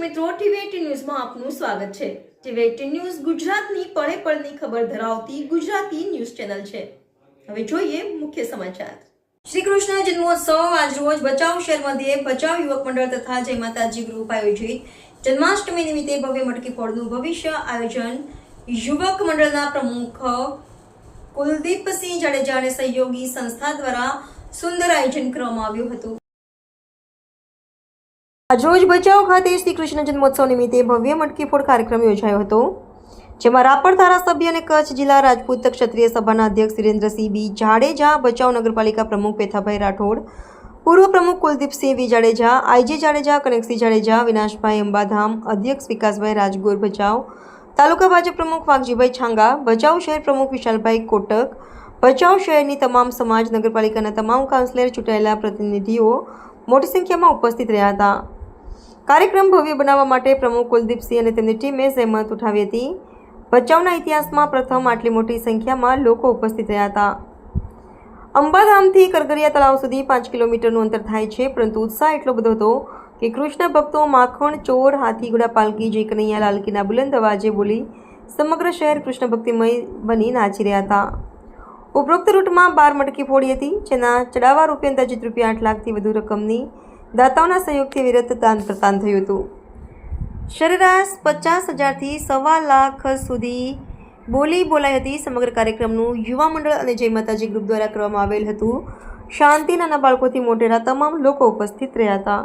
મિત્રો, ટીવી ન્યૂઝમાં આપનું સ્વાગત છે. ટીવી ન્યૂઝ ગુજરાતની પળે પળની ખબર ધરાવતી ગુજરાતી ન્યૂઝ ચેનલ છે. હવે જોઈએ મુખ્ય સમાચાર. શ્રી કૃષ્ણ જન્મોત્સવ આજરોજ ભચાઉ શહેર મધ્યે ભચાઉ યુવક મંડળ તથા જય માતાજી ગ્રુપ આયોજિત જન્માષ્ટમી નિમિત્તે ભવ્ય મટકી ફોડનું ભવિષ્ય આયોજન યુવક મંડળના પ્રમુખ કુલદીપસિંહ જાડેજા અને સહયોગી સંસ્થા દ્વારા સુંદર આયોજન કરવામાં આવ્યું હતું. આજરોજ ભચાઉ ખાતે શ્રી કૃષ્ણ જન્મોત્સવ નિમિત્તે ભવ્ય મટકી ફોડ કાર્યક્રમ યોજાયો હતો, જેમાં રાપર ધારાસભ્ય અને કચ્છ જિલ્લા રાજપૂત ક્ષત્રિય સભાના અધ્યક્ષ વિરેન્દ્રસિંહ બી જાડેજા, ભચાઉ નગરપાલિકા પ્રમુખ પેથાભાઈ રાઠોડ, પૂર્વ પ્રમુખ કુલદીપસિંહ વી જાડેજા આઈજી જાડેજા કનકસિંહ જાડેજા, વિનાશભાઈ અંબાધામ, અધ્યક્ષ વિકાસભાઈ રાજગોર ભચાઉ, તાલુકા ભાજપ પ્રમુખ વાઘજીભાઈ છાંગા, ભચાઉ શહેર પ્રમુખ વિશાલભાઈ કોટક, ભચાઉ શહેરની તમામ સમાજ નગરપાલિકાના તમામ કાઉન્સિલર ચૂંટાયેલા પ્રતિનિધિઓ મોટી સંખ્યામાં ઉપસ્થિત રહ્યા હતા. કાર્યક્રમ ભવ્ય બનાવવા માટે પ્રમુખ કુલદીપસિંહ અને તેમની ટીમે જહેમત ઉઠાવી હતી. ભચાઉના ઇતિહાસમાં પ્રથમ આટલી મોટી સંખ્યામાં લોકો ઉપસ્થિત રહ્યા હતા. અંબાધામથી કરગરિયા તળાવ સુધી પાંચ કિલોમીટરનું અંતર થાય છે, પરંતુ ઉત્સાહ એટલો બધો હતો કે કૃષ્ણ ભક્તો માખણ, ચોર હાથીઘોડા પાલકી જય કનૈયા લાલકીના બુલંદ અવાજે બોલી સમગ્ર શહેર કૃષ્ણ ભક્તિમય બની નાચી રહ્યા હતા. ઉપરોક્ત રૂટમાં બાર મટકી ફોડી હતી, જેના ચડાવવા રૂપે અંદાજિત રૂપિયા આઠ લાખથી વધુ રકમની દાતાઓના સહયોગથી વિરત દાન પ્રદાન થયું હતું. સરેરાશ પચાસ હજારથી સવા લાખ સુધી બોલી બોલાઈ હતી સમગ્ર કાર્યક્રમનું યુવા મંડળ અને જય માતાજી ગ્રુપ દ્વારા કરવામાં આવેલ હતું. શાંતિ નાના બાળકોથી મોટેરા તમામ લોકો ઉપસ્થિત રહ્યા હતા.